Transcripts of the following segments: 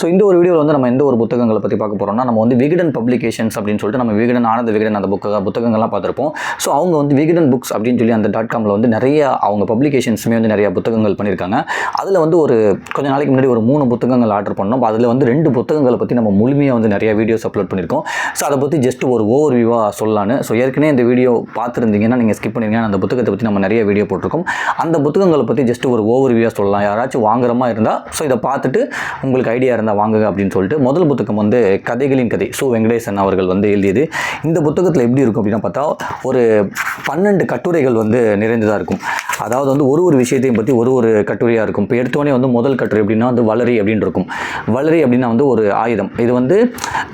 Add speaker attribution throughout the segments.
Speaker 1: So இந்த ஒரு வீடியோவில் வந்து நம்ம எந்த ஒரு புத்தகங்களை பற்றி பார்க்க போகிறோம்னா நம்ம வந்து விகடன் பப்ளிகேஷன்ஸ் அப்படின்னு சொல்லிட்டு நம்ம விகடன் ஆனந்த விகடன் அந்த புக்க புத்தகங்கள்லாம் பார்த்துருப்போம். ஸோ அவங்க வந்து விகடன் புக்ஸ் அப்படின்னு சொல்லி அந்த டாட் காமில் வந்து நிறைய அவங்க பப்ளிகேஷன்ஸுமே வந்து நிறைய புத்தகங்கள் பண்ணியிருக்காங்க. அதில் வந்து ஒரு கொஞ்ச நாளைக்கு முன்னாடி ஒரு மூணு புத்தகங்கள் ஆர்டர் பண்ணோம். அதில் வந்து ரெண்டு புத்தகங்களை பற்றி நம்ம முழுமையாக வந்து நிறைய வீடியோஸ் அப்லோட் பண்ணியிருக்கோம். ஸோ அதை பற்றி ஜஸ்ட் ஒரு ஓவர் வியூவாக சொல்லலான்னு. ஸோ ஏற்கனவே இந்த வீடியோ பார்த்துருந்தீங்கன்னா நீங்கள் ஸ்கிப் பண்ணிருங்க அந்த புத்தகத்தை பற்றி நம்ம நிறைய வீடியோ போட்டிருக்கோம். அந்த புத்தகங்களை பற்றி ஜஸ்ட் ஒரு ஓவர் வியூவாக சொல்லலாம். யாராச்சும் வாங்குற மாதிரி இருந்தால் ஸோ இதை பார்த்துட்டு உங்களுக்கு ஐடியா இருந்தால் வாங்குங்க அப்படின்னு சொல்லிட்டு முதல் புத்தகம் வந்து கதைகளின் கதை. சு வெங்கடேசன் அவர்கள் வந்து எழுதியது. இந்த புத்தகத்தில் எப்படி இருக்கும் அப்படின்னா பார்த்தா ஒரு பன்னெண்டு கட்டுரைகள் வந்து நிறைந்ததாக இருக்கும். அதாவது வந்து ஒரு ஒரு விஷயத்தையும் பற்றி ஒரு ஒரு கட்டுரையாக இருக்கும். இப்போ எடுத்தோடனே வந்து முதல் கட்டுரை எப்படின்னா வந்து வளரி அப்படின்னு இருக்கும். வளரி அப்படின்னா வந்து ஒரு ஆயுதம். இது வந்து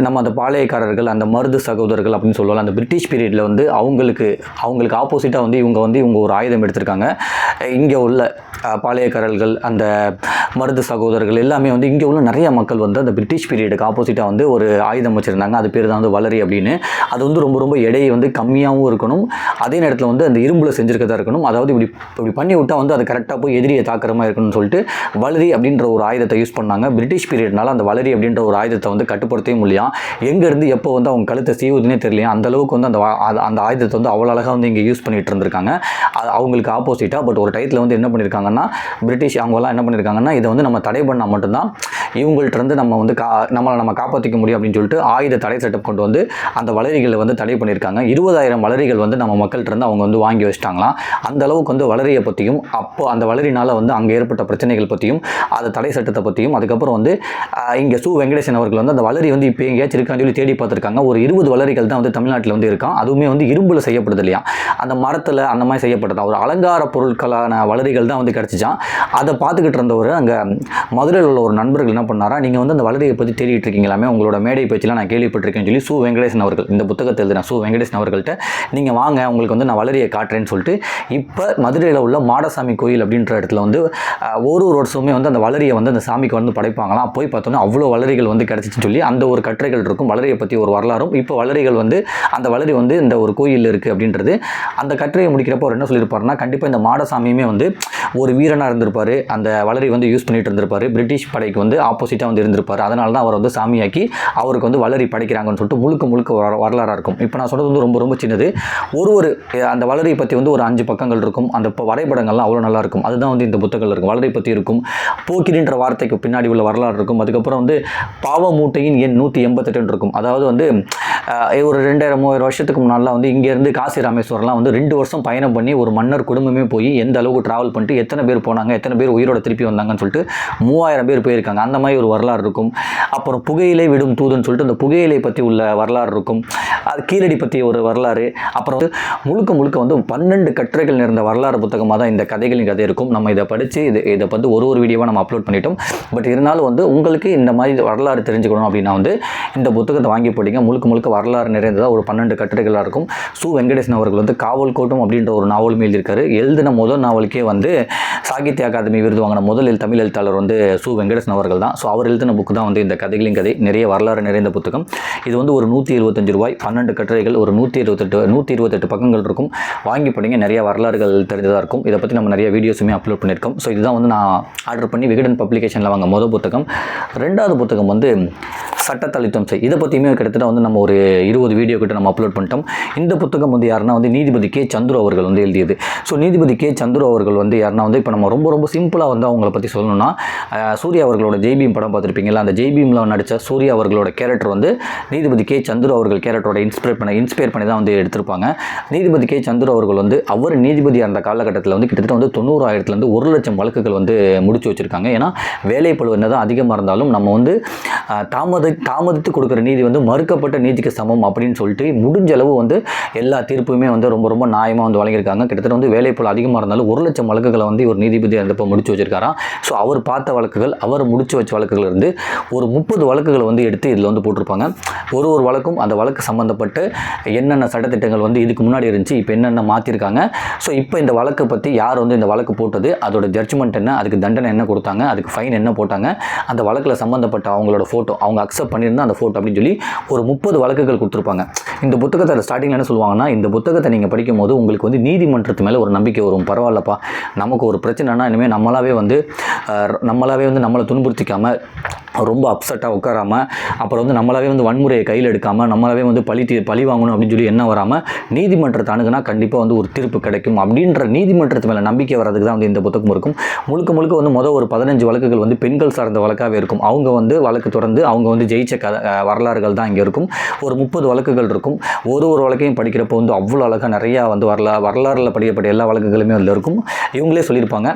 Speaker 1: நம்ம அந்த பாளையக்காரர்கள் அந்த மருது சகோதரர்கள் அப்படின்னு சொல்லுவாங்க அந்த பிரிட்டிஷ் பீரியடில் வந்து அவங்களுக்கு அவங்களுக்கு ஆப்போசிட்டாக வந்து இவங்க வந்து இவங்க ஒரு ஆயுதம் எடுத்திருக்காங்க. இங்கே உள்ள பாளையக்காரர்கள் அந்த மருது சகோதரர்கள் எல்லாமே வந்து இங்கே உள்ள நிறைய மக்கள் வந்து அந்த பிரிட்டிஷ் பீரியடுக்கு ஆப்போசிட்டாக வந்து ஒரு ஆயுதம் வச்சுருந்தாங்க. அது பேர் தான் வந்து வளரி அப்படின்னு. அது வந்து ரொம்ப ரொம்ப எடை வந்து கம்மியாகவும் இருக்கணும். அதே நேரத்தில் வந்து அந்த இரும்பில் செஞ்சுருக்கதா இருக்கணும். அதாவது இப்படி இப்படி பண்ணி விட்டால் வந்து அது கரெக்டாக போய் எதிரியை தாக்குற மாதிரி இருக்கணும்னு சொல்லிட்டு வளரி அப்படின்ற ஒரு ஆயுதத்தை யூஸ் பண்ணாங்க. பிரிட்டிஷ் பீரியட்னால அந்த வளரி அப்படின்ற ஒரு ஆயுதத்தை வந்து கட்டுப்படுத்தவே முடியும் எங்கேருந்து எப்போ வந்து அவங்க கழுத்தை செய்வதுன்னே தெரியலையா? அந்த அளவுக்கு வந்து அந்த அந்த- ஆயுதத்தை வந்து அவ்வளோ அழகாக வந்து இங்கே யூஸ் பண்ணிகிட்டு இருந்திருக்காங்க. அவங்களுக்கு ஆப்போசிட்டாக பட் ஒரு டயத்தில் வந்து என்ன பண்ணியிருக்காங்கன்னா பிரிட்டிஷ் அவங்கெல்லாம் என்ன பண்ணியிருக்காங்கன்னா இதை வந்து நம்ம தடை பண்ணால் மட்டும்தான் இவங்கள்ட்ட இருந்து நம்ம வந்து கா நம்மளை நம்ம காப்பாற்றிக்க முடியும் அப்படின்னு சொல்லிட்டு ஆயுத தடை சட்டம் கொண்டு வந்து அந்த வளரிகளை வந்து தடை பண்ணியிருக்காங்க இருபதாயிரம் வளரிகள் வந்து நம்ம மக்கள்கிட்ட அவங்க வந்து வாங்கி வச்சிட்டாங்களாம். அந்த அளவுக்கு வந்து வளரியை பற்றியும் அப்போ அந்த வளரினால் வந்து அங்கே ஏற்பட்ட பிரச்சனைகள் பற்றியும் அந்த தடை சட்டத்தை பற்றியும் அதுக்கப்புறம் வந்து இங்கே சு வெங்கடேசன் அவர்கள் வந்து அந்த வளரி வந்து இப்போ எங்கேயாச்சும் இருக்கான்னு சொல்லி தேடி பார்த்துருக்காங்க. ஒரு இருபது வளரிகள் தான் வந்து தமிழ்நாட்டில் வந்து இருக்கான் அதுவுமே வந்து இரும்பில் செய்யப்படுது இல்லையா? அந்த மரத்தில் அந்த மாதிரி செய்யப்பட்டதா? ஒரு அலங்கார பொருட்களான வளரிகள் தான் வந்து கிடச்சிச்சான் அதை பார்த்துக்கிட்டு இருந்தவர் அங்கே மதுரையில் உள்ள ஒரு நண்பர்கள் என்ன பண்ணாரா நீங்கள் வந்து அந்த வளரியை பற்றி தேடிட்டு இருக்கீங்களாமே உங்களோட மேடை பேச்சில் நான் கேள்விப்பட்டிருக்கேன்னு சொல்லி சு வெங்கடேசன் அவர்கள் இந்த புத்தகத்தை எழுதின சு வெங்கடேசன் அவர்கள்ட்ட நீங்கள் வாங்க உங்களுக்கு வந்து நான் வளரியை காட்டுறேன்னு சொல்லிட்டு இப்போ மதுரையில் உள்ள மாடசாமி கோயில் அப்படின்ற இடத்துல வந்து ஒரு ஒரு வருஷமே வந்து அந்த வளரியை வந்து அந்த சாமிக்கு வந்து படைப்பாங்களாம். போய் பார்த்தோன்னா அவ்வளோ வளரிகள் வந்து கிடச்சிச்சின்னு சொல்லி அந்த ஒரு கட்டுரைகள் இருக்கும் வளரியை பற்றி ஒரு வரலாறும். இப்போ வளரிகள் வந்து அந்த வளரி வந்து இந்த ஒரு கோயிலில் இருக்குது அப்படின்றது அந்த கட்டுரையை முடிக்கிறப்போ அவர் என்ன சொல்லியிருப்பாருன்னா கண்டிப்பாக இந்த மாடசாமியுமே வந்து ஒரு வீரனாக இருந்திருப்பார். அந்த வளரி வந்து யூஸ் பண்ணிட்டு இருந்திருப்பார். பிரிட்டிஷ் படைக்கு வந்து ஆப்போசிட்டாக வந்து இருந்திருப்பார். அதனால தான் அவர் வந்து சாமியாக்கி அவருக்கு வந்து வளரி படைக்கிறாங்கன்னு சொல்லிட்டு முழுக்க முழுக்க வர- வரலாறாக இருக்கும். இப்போ நான் சொல்கிறது வந்து ரொம்ப ரொம்ப சின்னது. ஒரு ஒரு அந்த வளரியை பற்றி வந்து ஒரு அஞ்சு பக்கங்கள் இருக்கும். அந்த ப- வரைபடங்கள்லாம் அவ்வளோ நல்லா இருக்கும். அதுதான் வந்து இந்த புத்தகங்கள் இருக்கும். வளரை பற்றி இருக்கும். போக்கிரின்ற வார்த்தைக்கு பின்னாடி உள்ள வரலாறு இருக்கும். அதுக்கப்புறம் வந்து பாவ மூட்டையின் எண் நூற்றி எண்பத்தெட்டுன்னு இருக்கும். அதாவது வந்து ஒரு ரெண்டாயிரம் மூவாயிரம் வருஷத்துக்கு முன்னாலாம் வந்து இங்கேருந்து காசி ராமேஸ்வரம்லாம் வந்து ரெண்டு வருஷம் பயணம் பண்ணி ஒரு மன்னர் குடும்பமே போய் எந்த அளவுக்கு ட்ராவல் பண்ணிட்டு எத்தனை எத்தனை பேர் போனாங்க எத்தனை பேர் உயிரோட திருப்பி வந்தாங்கன்னு சொல்லிட்டு மூவாயிரம் பேர் போயிருக்காங்க. அந்த மாதிரி ஒரு வரலாறு இருக்கும். அப்புறம் புகையிலை விடும் தூதுன்னு சொல்லிட்டு அந்த புகையிலை பற்றி உள்ள வரலாறு இருக்கும். அது கீழடி பற்றி ஒரு வரலாறு. அப்புறம் வந்து முழுக்க முழுக்க வந்து பன்னெண்டு கட்டுரைகள் நிறைந்த வரலாறு புத்தகமாக தான் இந்த கதைகளின் கதை இருக்கும். நம்ம இதை படித்து இது இதை வந்து ஒரு ஒரு வீடியோவாக நம்ம அப்லோட் பண்ணிட்டோம். பட் இருந்தாலும் வந்து உங்களுக்கு இந்த மாதிரி வரலாறு தெரிஞ்சுக்கணும் அப்படின்னா வந்து இந்த புத்தகத்தை வாங்கி போட்டிங்க முழுக்க முழுக்க வரலாறு நிறைந்ததாக ஒரு பன்னெண்டு கட்டுரைகளாக இருக்கும். சு. வெங்கடேசன் அவர்கள் வந்து காவல் கோட்டம் அப்படின்ற ஒரு நாவலும் எழுதியிருக்காரு எழுதின முதல் நாவலுக்கே வந்து சாகித்ய அகாதமி விருது வாங்கின முதல் தமிழ் எழுத்தாளர் வந்து சு. வெங்கடேசன் அவர்கள் தான். ஸோ அவர் எழுதின புக்கு தான் வந்து இந்த கதைகளின் கதை. நிறைய வரலாறு நிறைந்த புத்தகம். இது வந்து ஒரு நூற்றி இருபத்தஞ்சு ரூபாய் பன்னெண்டு கட்டுரைகள் ஒரு நூற்றி இருபத்தெட்டு நூற்றி இருபத்தெட்டு பக்கங்கள் இருக்கும். வாங்கி படிங்க நிறைய வரலாறுகள் தெரிஞ்சதாக இருக்கும். இதை பற்றி நம்ம நிறைய வீடியோஸுமே அப்லோட் பண்ணியிருக்கோம். ஸோ இதுதான் வந்து நான் ஆர்டர் பண்ணி விகடன் பப்ளிகேஷனில் வாங்க முதல் புத்தகம். ரெண்டாவது புத்தகம் வந்து சட்டத்தளித்தம் செய். இதை பற்றியுமே கிட்டத்தட்ட வந்து நம்ம ஒரு இருபது வீடியோ கிட்ட நம்ம அப்லோட் பண்ணிட்டோம். இந்த புத்தகம் வந்து யாருன்னா வந்து நீதிபதி கே. சந்துரு அவர்கள் வந்து எழுதியது. ஸோ நீதிபதி கே. சந்துரு அவர்கள் வந்து யாருன்னா வந்து இப்போ நம்ம ரொம்ப ரொம்ப சிம்பிளாக வந்து அவங்கள பற்றி சொல்லணும்னா சூர்யா அவர்களோட ஜெய்பீம் படம் பார்த்துருப்பீங்களா அந்த ஜெய்பீமில் நடித்த சூர்யா அவர்களோட கேரக்டர் வந்து நீதிபதி கே சந்துரு அவர்கள் கேரக்டரோட இன்ஸ்பயர் பண்ண இன்ஸ்பயர் பண்ணி தான் வந்து எடுத்திருப்பாங்க. நீதிபதி கே சந்துரு அவர்கள் வந்து அவர் நீதிபதியாக இருந்த காலகட்டத்தில் வந்து கிட்டத்தட்ட வந்து தொண்ணூறாயிரத்துலேருந்து ஒரு லட்சம் வழக்குகள் வந்து முடிச்சு வச்சுருக்காங்க. ஏன்னா வேலைப்பழு என்ன தான் அதிகமாக இருந்தாலும் நம்ம வந்து தாமத தாமதித்து கொடுக்குற நீதி வந்து மறுக்கப்பட்ட நீதிக்கு சமம் அப்படின்னு சொல்லிட்டு முடிஞ்ச அளவு வந்து எல்லா தீர்ப்புமே வந்து ரொம்ப ரொம்ப நியாயமாக வந்து வழங்கியிருக்காங்க. கிட்டத்தட்ட வந்து வேலைப்பழு அதிகமாக இருந்தாலும் ஒரு லட்சம் வழக்குகளை வந்து ஒரு நீதிபதி இருந்தப்போ முடிச்சு வச்சிருக்காராம். ஸோ அவர் பார்த்த வழக்குகள் அவர் முடிச்சு வச்ச வழக்குகள் இருந்து ஒரு முப்பது வழக்குகளை வந்து எடுத்து இதில் வந்து போட்டிருப்பாங்க. ஒரு ஒரு வழக்கும் அந்த வழக்கு சம்மந்தப்பட்டு என்னென்ன சட்டத்திட்டங்கள் வந்து இதுக்கு முன்னாடி இருந்துச்சு இப்போ என்னென்ன மாற்றிருக்காங்க ஸோ இப்போ இந்த வழக்கை பற்றி யார் வந்து இந்த வழக்கு போட்டது அதோட ஜட்ஜ்மெண்ட் என்ன அதுக்கு தண்டனை என்ன கொடுத்தாங்க அதுக்கு ஃபைன் என்ன போட்டாங்க அந்த வழக்கில் சம்மந்தப்பட்ட அவங்களோட ஃபோட்டோ அவங்க அக்செப்ட் பண்ணியிருந்தா அந்த ஃபோட்டோ அப்படின்னு சொல்லி ஒரு முப்பது வழக்குகள் கொடுத்துருப்பாங்க. இந்த புத்தகத்தை ஸ்டார்டிங்கில் என்ன சொல்லுவாங்கன்னா இந்த புத்தகத்தை நீங்கள் படிக்கும் போது உங்களுக்கு வந்து நீதிமன்றத்து மேலே ஒரு நம்பிக்கை வரும். பரவாயில்லப்பா நமக்கு ஒரு பிரச்சனைனா இனிமேல் நம்மளாவே வந்து நம்மளாவே வந்து நம்மளை துன்புறுத்திக்காமல் ரொம்ப அப்செட்டாக உட்காராமல் அப்புறம் வந்து நம்மளாவே வந்து வன்முறையை கையில் எடுக்காமல் நம்மளாவே வந்து பழி தீ பழி வாங்கணும் அப்படின்னு சொல்லி என்ன வராமல் நீதிமன்றத்தை அணுகுனா கண்டிப்பாக வந்து ஒரு தீர்ப்பு கிடைக்கும் அப்படின்ற நீதிமன்றத்து மேலே நம்பிக்கை வர்றதுக்கு தான் வந்து இந்த புத்தகம் இருக்கும். முழுக்க முழுக்க வந்து மொதல் ஒரு பதினஞ்சு வழக்குகள் வந்து பெண்கள் சார்ந்த வழக்காகவே இருக்கும். அவங்க வந்து வழக்கு தொடர்ந்து அவங்க வந்து ஜெயிச்ச கதை வரலாறுகள் தான் இங்கே இருக்கும். ஒரு முப்பது வழக்குகள் இருக்கும். ஒரு ஒரு வழக்கையும் படிக்கிறப்போ வந்து அவ்வளோ அழகாக நிறையா வந்து வரலா வரலாறில் படிக்கப்பட்ட எல்லா வழக்குகளுமே அதில் இருக்கும். இவங்களே சொல்லியிருப்பாங்க.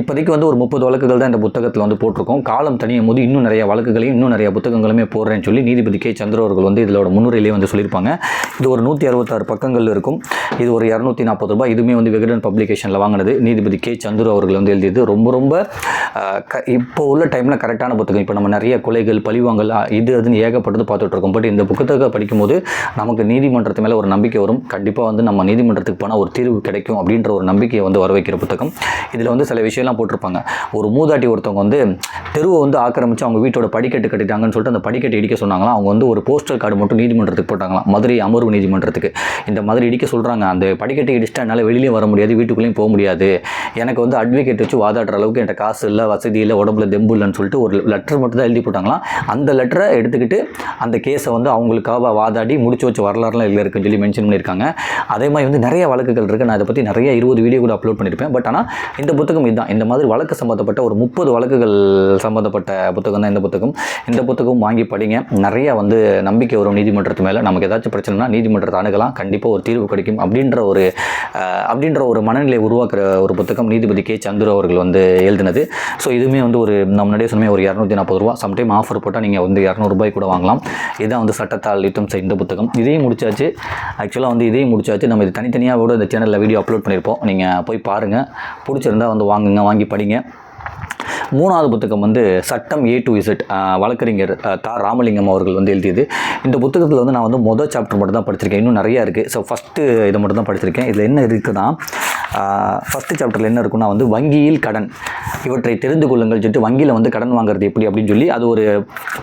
Speaker 1: இப்போதைக்கு வந்து ஒரு முப்பது வழக்குகள் தான் இந்த புத்தகத்தில் வந்து போட்டிருக்கோம். காலம் தனியும் போது இன்னும் நிறைய வழக்குகளையும் இன்னும் நிறைய புத்தகங்களுமே போடுறேன்னு சொல்லி நீதிபதி கே. சந்திர அவர்கள் வந்து இதோட முன்னுரையிலேயே வந்து சொல்லியிருப்பாங்க. இது ஒரு நூற்றி அறுபத்தாறு பக்கங்கள் இருக்கும். இது ஒரு இரநூத்தி நாற்பது ரூபாய். இதுவுமே வந்து விகடன் பப்ளிகேஷனில் வாங்கினது. நீதிபதி கே. சந்துரு அவர்கள் வந்து எழுதியது. ரொம்ப ரொம்ப க- இப்போ உள்ள டைமில் கரெக்டான புத்தகம். இப்போ நம்ம நிறைய கொலைகள் பழிவாங்கல் இது அதுன்னு ஏகப்பட்டது பார்த்துட்டு இருக்கோம். பட் இந்த புத்தகத்தை படிக்கும்போது நமக்கு நீதிமன்றத்து மேலே ஒரு நம்பிக்கை வரும். கண்டிப்பாக வந்து நம்ம நீதிமன்றத்துக்கு போனால் ஒரு தீர்வு கிடைக்கும் அப்படின்ற ஒரு நம்பிக்கையை வந்து வர வைக்கிற புத்தகம். இதில் வந்து சில விஷயம்லாம் போட்டிருப்பாங்க. ஒரு மூதாட்டி ஒருத்தவங்க வந்து தெருவை வந்து ஆக்கிரமித்து அவங்க வீட்டோட படிக்கட்டு கட்டிட்டாங்கன்னு சொல்லிட்டு அந்த படிக்கட்டு இடிக்க சொன்னாங்களாம். அவங்க வந்து ஒரு போஸ்டல் கார்டு மட்டும் நீதிமன்றத்துக்கு போட்டாங்களாம். மதுரை அமர்வு நீதிமன்றத்துக்கு. இந்த மாதிரி இடிக்க சொல்கிறாங்க அந்த படிக்கட்டை இடிச்சிட்டா என்னால் வெளியே வர முடியாது வீட்டுக்குள்ளேயும் போக முடியாது. எனக்கு வந்து அட்வொகேட் வச்சு வாதாடுற அளவுக்கு என்கிட்ட காசு இல்லை வசதி இல்லை உடம்புல தெம்பு இல்லைன்னு சொல்லிட்டு ஒரு லெட்டர் மட்டும் தான் எழுதி போட்டாங்களாம். அந்த லெட்டரை எடுத்துக்கிட்டு அந்த கேஸை வந்து அவங்களுக்காக வாதாடி முடிச்சு வச்சு வரலாறுலாம் இல்லை இருக்குன்னு சொல்லி மென்ஷன் பண்ணியிருக்காங்க. அதே மாதிரி வந்து நிறைய வழக்குகள் இருக்குது நான் இதை பற்றி நிறைய இருபது வீடியோ கூட அப்லோட் பண்ணியிருப்பேன். பட் ஆனால் இந்த புத்தகம் இதுதான். இந்த மாதிரி வழக்கு சம்மந்தப்பட்ட ஒரு முப்பது வழக்குகள் சம்மந்தப்பட்ட புத்தகம் தான் இந்த புத்தகம். இந்த புத்தகம் வாங்கி படிங்க. நிறைய வந்து நம்பிக்கை வரும் நீதிமன்றத்து மேலே. நமக்கு ஏதாச்சும் பிரச்சனைனா நீதிமன்றத்தை அணுகலாம். கண்டிப்பாக ஒரு தீர்வு கிடைக்கும் அப்படின்ற ஒரு அப்படின்ற ஒரு மனநிலை உருவாக்குற ஒரு புத்தகம் நீதிபதி கே. சந்துரு அவர்கள் வந்து எழுதினது. ஸோ இதுவுமே வந்து ஒரு நம்ம முன்னாடியே சொன்ன ஒரு இரநூத்தி நாற்பது ரூபா. சம்டைம் ஆஃபர் போட்டால் நீங்கள் வந்து இரநூறுபாய் கூட வாங்கலாம். இதுதான் வந்து சட்டத்தால் யுத்தம் செய்த இந்த புத்தகம். இதையும் முடிச்சாச்சு. ஆக்சுவலாக வந்து இதையும் முடிச்சாச்சு. நம்ம இது தனித்தனியாக கூட இந்த சேனலில் வீடியோ அப்லோட் பண்ணியிருப்போம். நீங்கள் போய் பாருங்கள் பிடிச்சிருந்தா வந்து வாங்குங்க வாங்கி படிங்க. மூணாவது புத்தகம் வந்து சட்டம் ஏ டு இசட் வழக்கறிஞர் தா ராமலிங்கம் அவர்கள் வந்து எழுதியது. இந்த புத்தகத்தில் வந்து நான் வந்து மொதல் சாப்டர் மட்டும் தான் படிச்சிருக்கேன். இன்னும் நிறையா இருக்குது ஸோ ஃபஸ்ட்டு இதை மட்டும் தான் படிச்சிருக்கேன். இதில் என்ன இருக்குன்னா ஃபஸ்ட்டு சாப்டரில் என்ன இருக்குன்னா வந்து வங்கியில் கடன். இவற்றை தெரிந்து கொள்ளுங்கள் சொல்லிட்டு வங்கியில் வந்து கடன் வாங்குறது எப்படி அப்படின்னு சொல்லி அது ஒரு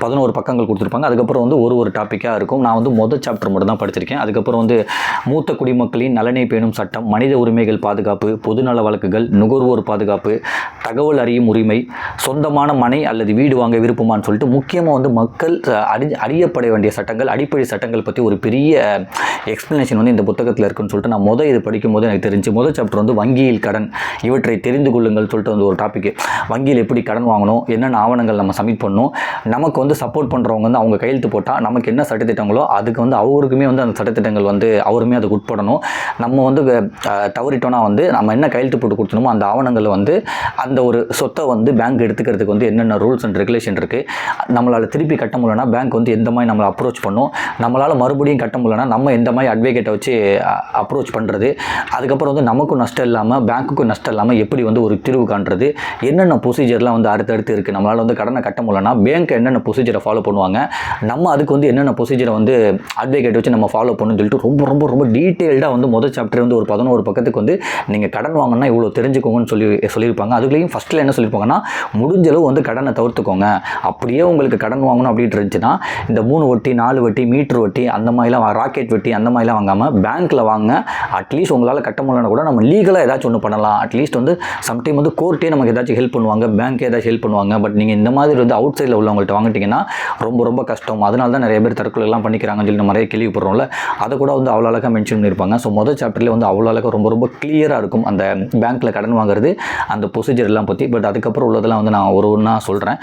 Speaker 1: பதினோரு பக்கங்கள் கொடுத்துருப்பாங்க. அதுக்கப்புறம் வந்து ஒரு ஒரு டாப்பிக்காக இருக்கும். நான் வந்து மொதல் சாப்டர் மட்டும் தான் படிச்சிருக்கேன். அதுக்கப்புறம் வந்து மூத்த குடிமக்களின் நலனை பேணும் சட்டம் மனித உரிமைகள் பாதுகாப்பு பொதுநல வழக்குகள் நுகர்வோர் பாதுகாப்பு தகவல் அறியும் உரிமை சொந்தமான மனை அல்லது வீடு வாங்க விருப்பமான்னு சொல்லிட்டு முக்கியமாக வந்து மக்கள் அறி அறியப்பட வேண்டிய சட்டங்கள் அடிப்படை சட்டங்கள் பற்றி ஒரு பெரிய எக்ஸ்ப்ளனேஷன் வந்து இந்த புத்தகத்தில் இருக்குன்னு சொல்லிட்டு நான் மொதல் இது படிக்கும்போது எனக்கு தெரிஞ்சு முதல் சாப்டர் வந்து வங்கியில் கடன் இவற்றை தெரிந்து கொள்ளுங்கள் சொல்லிட்டு வந்து ஒரு டாபிக் வங்கியில் எப்படி கடன் வாங்கணும் என்னென்ன ஆவணங்கள் நம்ம சப்மிட் பண்ணணும் நமக்கு வந்து சப்போர்ட் பண்ணுறவங்க வந்து அவங்க கையெழுத்து போட்டால் நமக்கு என்ன சட்டத்திட்டங்களோ அதுக்கு வந்து அவருக்குமே வந்து அந்த சட்டத்திட்டங்கள் வந்து அவருமே அதுக்கு உட்படணும். நம்ம வந்து தவறிட்டோன்னா தவறிட்டோம்னா வந்து நம்ம என்ன கையெழுத்து போட்டு கொடுத்தணுமோ அந்த ஆவணங்கள் வந்து அந்த ஒரு சொத்தை வந்து பேங்க் எடுத்துக்கிறதுக்கு வந்து என்னென்ன ரூல்ஸ் அண்ட் ரெகுலேஷன் இருக்குது நம்மளால் திருப்பி கட்ட முடியலனா பேங்க் வந்து எந்த மாதிரி நம்மளை அப்ரோச் பண்ணும் நம்மளால் மறுபடியும் கட்ட முடியலனா நம்ம எந்த மாதிரி அட்வொகேட்டை வச்சு அப்ரோச் பண்ணுறது அதுக்கப்புறம் வந்து நமக்கும் நஷ்டம் நஷ்டம் இல்லாமல் பேங்க்குக்கும் நஷ்டம் இல்லாமல் எப்படி வந்து ஒரு தீர்வு காண்றது என்னென்ன ப்ரொசீஜர்லாம் வந்து அடுத்தடுத்து இருக்குது நம்மளால் வந்து கடனை கட்ட முடியலன்னா பேங்க் என்னென்ன ப்ரொசீஜரை ஃபாலோ பண்ணுவாங்க? நம்ம அதுக்கு வந்து என்னென்ன ப்ரொசீஜரை வந்து அட்வொகேட் வச்சு நம்ம ஃபாலோ பண்ணணும்னு சொல்லிட்டு ரொம்ப ரொம்ப ரொம்ப டீட்டெயில்டாக வந்து முதல் சாப்டர் வந்து ஒரு பதினோரு பக்கத்துக்கு வந்து நீங்கள் கடன் வாங்கினா இவ்வளோ தெரிஞ்சுக்கோங்கன்னு சொல்லி சொல்லியிருப்பாங்க. அதுலேயும் ஃபஸ்ட்டில் என்ன சொல்லியிருப்பாங்கன்னா முடிஞ்ச அளவு வந்து கடனை தவிர்த்துக்கோங்க. அப்படியே உங்களுக்கு கடன் வாங்கணும் அப்படின்ட்டு இருந்துச்சுன்னா இந்த மூணு வட்டி நாலு வட்டி மீட்ரு வட்டி அந்த மாதிரிலாம் ராக்கெட் வட்டி அந்த மாதிரிலாம் வாங்காமல் பேங்க்கில் வாங்க அட்லீஸ்ட் உங்களால் கட்ட முடியலன்னா கூட நம்ம லீகலாக ஏதாச்சும் ஒன்று பண்ணலாம். அட்லீஸ்ட் வந்து சம்டைம் வந்து கோர்ட்டே நமக்கு ஏதாச்சும் ஹெல்ப் பண்ணுவாங்க பேங்க்கே ஏதாச்சும் ஹெல்ப் பண்ணுவாங்க. பட் நீங்கள் இந்த மாதிரி வந்து அவுட் சைடில் உள்ளவங்கள்ட்ட வாங்கிட்டீங்கன்னா ரொம்ப ரொம்ப கஷ்டம். அதனால தான் நிறைய பேர் தற்கொலைலாம் பண்ணிக்கிறாங்கன்னு சொல்லி நம்ம நிறைய கேள்விப்படுறோம்ல. அதை கூட வந்து அவ்வளோ அழகாக மென்ஷன் பண்ணியிருப்பாங்க. ஸோ மொதல் சாப்டரில் வந்து அவ்வளோ அழகாக ரொம்ப ரொம்ப கிளியராக இருக்கும் அந்த பேங்க்கில் கடன் வாங்குறது அந்த ப்ரொசீஜர் எல்லாம் பற்றி பட் அதுக்கப்புறம் உள்ளதெல்லாம் வந்து நான் ஒரு ஒன்றா சொல்கிறேன்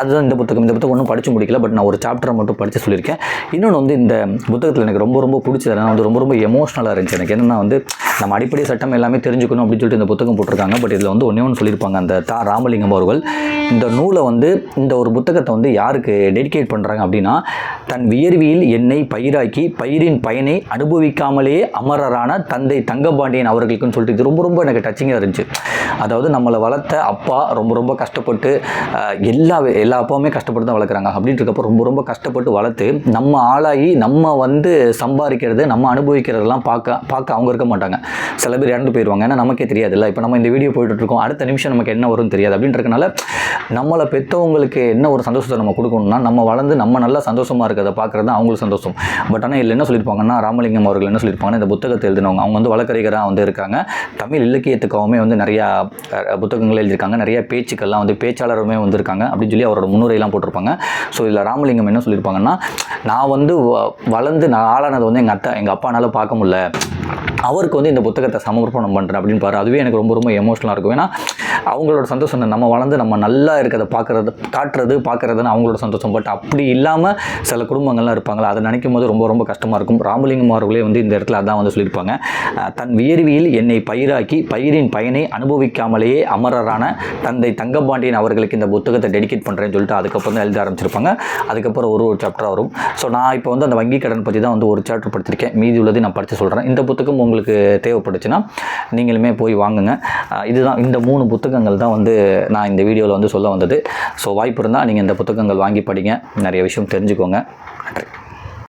Speaker 1: அதுதான் இந்த புத்தகம். இந்த புத்தகம் ஒன்றும் படித்து முடிக்கல. பட் நான் ஒரு சாப்டரை மட்டும் படித்து சொல்லியிருக்கேன். இன்னொன்று வந்து இந்த புத்தகத்தில் எனக்கு ரொம்ப ரொம்ப பிடிச்சது வந்து ரொம்ப ரொம்ப எமோஷ்னலாக இருந்துச்சு எனக்கு. என்னென்னா வந்து நம்ம அடிப்படை சட்டம் எல்லாமே தெரிஞ்சுக்கணும் அப்படின்னு சொல்லிட்டு இந்த புத்தகம் போட்டிருக்காங்க. பட் இதில் வந்து ஒன்றே ஒன்று சொல்லியிருப்பாங்க. அந்த தா ராமலிங்கம் அவர்கள். இந்த நூலை வந்து இந்த ஒரு புத்தகத்தை வந்து யாருக்கு டெடிகேட் பண்ணுறாங்க அப்படின்னா தன் வியர்வியில் என்னை பயிராக்கி பயிரின் பயனை அனுபவிக்காமலேயே அமரரான தந்தை தங்கபாண்டியன் அவர்களுக்குன்னு சொல்லிட்டு இது ரொம்ப ரொம்ப எனக்கு டச்சிங்காக இருந்துச்சு. அதாவது நம்மளை வளர்த்த அப்பா ரொம்ப ரொம்ப கஷ்டப்பட்டு எல்லா எல்லா அப்பாவுமே கஷ்டப்பட்டு தான் வளர்க்குறாங்க. அப்படின்ட்டு இருக்கப்போ ரொம்ப ரொம்ப கஷ்டப்பட்டு வளர்த்து நம்ம ஆளாகி நம்ம வந்து சம்பாதிக்கிறது நம்ம அனுபவிக்கிறதெல்லாம் பார்க்க பார்க்க அவங்க இருக்க மாட்டாங்க. சில பேர் இறந்து போயிடுவாங்க ஏன்னா நமக்கே தெரியாதுல்ல. இப்போ நம்ம இந்த வீடியோ போயிட்டுருக்கோம். அடுத்த நிமிஷம் நமக்கு என்ன வரும்னு தெரியாது. அப்படின்றதுனால நம்மளை பெற்றவங்களுக்கு என்ன ஒரு சந்தோஷத்தை நம்ம கொடுக்கணும்னா நம்ம வளர்ந்து நம்ம நல்லா சந்தோஷமாக இருக்கிறத பார்க்குறது தான் அவங்களுக்கு சந்தோஷம். பட் ஆனால் இதில் என்ன சொல்லியிருப்பாங்கன்னா ராமலிங்கம் அவர்கள் என்ன சொல்லியிருப்பாங்கன்னா இந்த புத்தகத்தை எழுதினவங்க அவங்க வந்து வழக்கறிஞராக வந்து இருக்காங்க. தமிழ் இலக்கியத்துக்காகவுமே வந்து நிறையா புத்தகங்கள் எழுதியிருக்காங்க. நிறைய பேச்சுக்கள்லாம் வந்து பேச்சாளருமே வந்திருக்காங்க அப்படின்னு சொல்லி அவரோட முன்னுரையெல்லாம் போட்டிருப்பாங்க. ஸோ இதில் ராமலிங்கம் என்ன சொல்லியிருப்பாங்கன்னா நான் வந்து வ- வளர்ந்து நான் ஆளானது வந்து எங்கள் அத்தை எங்கள் அப்பானால பார்க்க முடியல. அவருக்கு வந்து இந்த புத்தகத்தை சமர்ப்பணம் பண்ணுறேன் அப்படின்னு பாரு. அதுவே எனக்கு ரொம்ப ரொம்ப எமோஷனலாக இருக்கும். ஏன்னா அவங்களோட சந்தோஷம் நம்ம வளர்ந்து நம்ம நல்லா இருக்கிறத பார்க்குறது காட்டுறது பார்க்குறதுன்னு அவங்களோட சந்தோஷம். பட் அப்படி இல்லாமல் சில குடும்பங்கள்லாம் இருப்பாங்களா அதை நினைக்கும் போது ரொம்ப ரொம்ப கஷ்டமாக இருக்கும். ராமலிங்கம் அவர்களே வந்து இந்த இடத்துல அதான் வந்து சொல்லியிருப்பாங்க. தன் வியர்வியில் என்னை பயிராக்கி பயிரின் பயனை அனுபவிக்காமலேயே அமரரான தந்தை தங்கபாண்டியன் அவர்களுக்கு இந்த புத்தகத்தை டெடிகேட் பண்ணுறேன்னு சொல்லிட்டு அதுக்கப்புறம் தான் எழுத ஆரம்பிச்சிருப்பாங்க. அதுக்கப்புறம் ஒரு ஒரு சாப்டர் வரும். ஸோ நான் இப்போ வந்து அந்த வங்கி கடன் பற்றி தான் வந்து ஒரு சாப்டர் படிச்சிருக்கேன். மீதி உள்ளதை நான் படித்து சொல்கிறேன் இந்த புத்தகம் உங்களுக்கு உங்களுக்கு தேவைப்பட்டுச்சுன்னா நீங்களுமே போய் வாங்குங்க. இதுதான் இந்த மூணு புத்தகங்கள் தான் வந்து நான் இந்த வீடியோவில் வந்து சொல்ல வந்தது. ஸோ வாய்ப்பு இருந்தால் நீங்கள் இந்த புத்தகங்கள் வாங்கி படிங்க. நிறைய விஷயம் தெரிஞ்சுக்கோங்க. நன்றி.